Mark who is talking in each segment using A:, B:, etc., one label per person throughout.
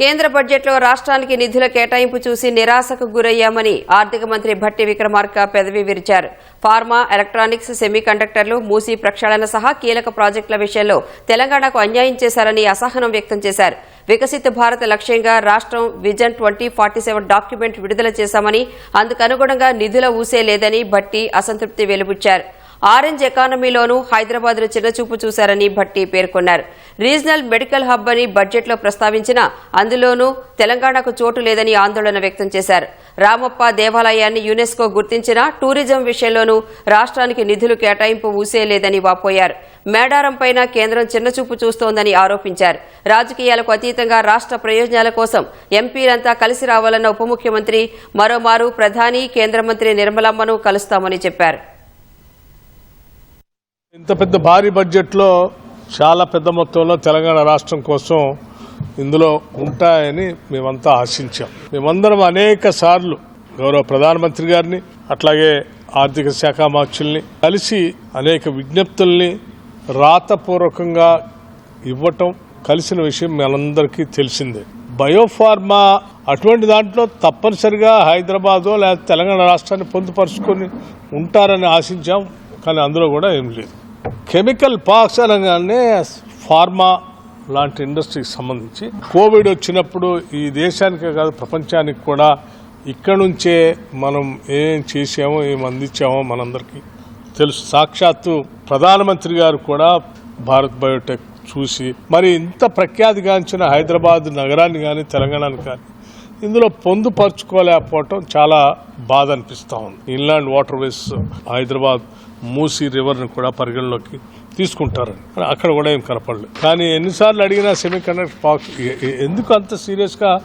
A: కేంద్ర బడ్జెట్లో రాష్ట్రానికి నిధుల కేటాయింపు చూసి నిరాశకు గురయ్యామని ఆర్థిక మంత్రి భట్టి విక్రమార్క పెదవి విరిచారు. ఫార్మా ఎలక్ట్రానిక్స్ సెమీ కండక్టర్లు మూసీ ప్రక్షాళన సహా కీలక ప్రాజెక్టుల విషయంలో తెలంగాణకు అన్యాయం చేశారని అసహనం వ్యక్తం చేశారు. వికసిత భారత్ లక్ష్యంగా రాష్ట్రం vision twenty forty seven document విడుదల చేశామని అందుకనుగుణంగా నిధుల ఊసే లేదని భట్టి అసంతృప్తి వెలుబుచ్చారు ఆరెంజ్ ఎకానమీలోనూ హైదరాబాద్ను చిన్నచూపు చూశారని భట్టి పేర్కొన్నారు. రీజనల్ మెడికల్ హబ్ అని బడ్జెట్లో ప్రస్తావించినా అందులోనూ తెలంగాణకు చోటు లేదని ఆందోళన వ్యక్తం చేశారు. రామప్ప దేవాలయాన్ని యునెస్కో గుర్తించినా టూరిజం విషయంలోనూ రాష్ట్రానికి నిధులు కేటాయింపు ఊసే లేదని వాపోయారు మేడారంపైన కేంద్రం చిన్నచూపు చూస్తోందని ఆరోపించారు. రాజకీయాలకు అతీతంగా రాష్ట్ర ప్రయోజనాల కోసం ఎంపీలంతా కలిసి రావాలన్న ఉప ముఖ్యమంత్రి మరోమారు ప్రధాని కేంద్ర మంత్రి నిర్మలమ్మను కలుస్తామని చెప్పారు.
B: ఇంత పెద్ద భారీ బడ్జెట్లో చాలా పెద్ద మొత్తంలో తెలంగాణ రాష్ట్రం కోసం ఇందులో ఉంటాయని మేమంతా ఆశించాం. మేమందరం అనేక సార్లు గౌరవ ప్రధానమంత్రి గారిని అట్లాగే ఆర్థిక శాఖ మార్చుల్ని కలిసి అనేక విజ్ఞప్తుల్ని రాతపూర్వకంగా ఇవ్వటం కలిసిన విషయం మనందరికీ తెలిసిందే. బయోఫార్మా అటువంటి దాంట్లో తప్పనిసరిగా హైదరాబాదో లేదా తెలంగాణ రాష్ట్రాన్ని పొందుపరుచుకొని ఉంటారని ఆశించాం కానీ అందులో కూడా ఏం లేదు. కెమికల్ పార్క్స్ అనగానే ఫార్మా లాంటి ఇండస్ట్రీకి సంబంధించి. కోవిడ్ వచ్చినప్పుడు ఈ దేశానికే కాదు ప్రపంచానికి కూడా ఇక్కడ నుంచే మనం ఏం చేసామో ఏం అందించామో మనందరికీ తెలుసు. సాక్షాత్తు ప్రధానమంత్రి గారు కూడా భారత్ బయోటెక్ చూసి మరి ఇంత ప్రఖ్యాతిగాంచిన హైదరాబాద్ నగరాన్ని కానీ తెలంగాణని కానీ ఇందులో పొందుపరుచుకోలేకపోవటం చాలా బాధ అనిపిస్తా ఉంది. Inland waterways Hyderabad Musi రివర్ని కూడా పరిగణలోకి తీసుకుంటారని. అక్కడ కూడా ఏం కనపడలేదు. కానీ ఎన్నిసార్లు అడిగినా సెమీ కండక్టర్ ఎందుకు అంత సీరియస్గా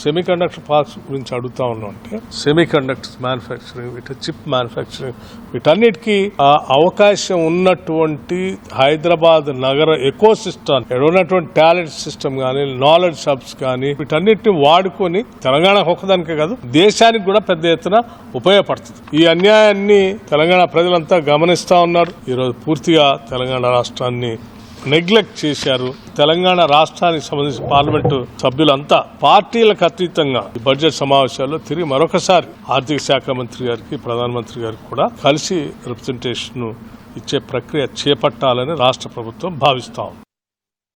B: సెమీ కండక్టర్ పార్క్స్ గురించి అడుగుతా ఉన్నాం అంటే సెమీకండక్టర్స్ మ్యానుఫ్యాక్చరింగ్ వీటి చిప్ మ్యానుఫ్యాక్చరింగ్ వీటన్నిటికీ ఆ అవకాశం ఉన్నటువంటి హైదరాబాద్ నగర ఎకో సిస్టమ్ ఉన్నటువంటి టాలెంట్ సిస్టమ్ కానీ నాలెడ్జ్ హబ్స్ కానీ వీటన్నిటిని వాడుకొని తెలంగాణ ఒక్కదానికే కాదు దేశానికి కూడా పెద్ద ఎత్తున ఉపయోగపడుతుంది. ఈ అన్యాయాన్ని తెలంగాణ ప్రజలంతా గమనిస్తా ఉన్నారు. ఈరోజు పూర్తిగా తెలంగాణ రాష్ట్రాన్ని నెగ్లెక్ట్ చేశారు. తెలంగాణ రాష్ట్రానికి సంబంధించిన పార్లమెంటు సభ్యులంతా పార్టీలకు అతీతంగా బడ్జెట్ సమావేశాల్లో తిరిగి మరొకసారి ఆర్థిక శాఖ మంత్రి గారికి ప్రధానమంత్రి గారికి కూడా కలిసి రిప్రజెంటేషన్ ఇచ్చే ప్రక్రియ చేపట్టాలని రాష్ట్ర ప్రభుత్వం భావిస్తాం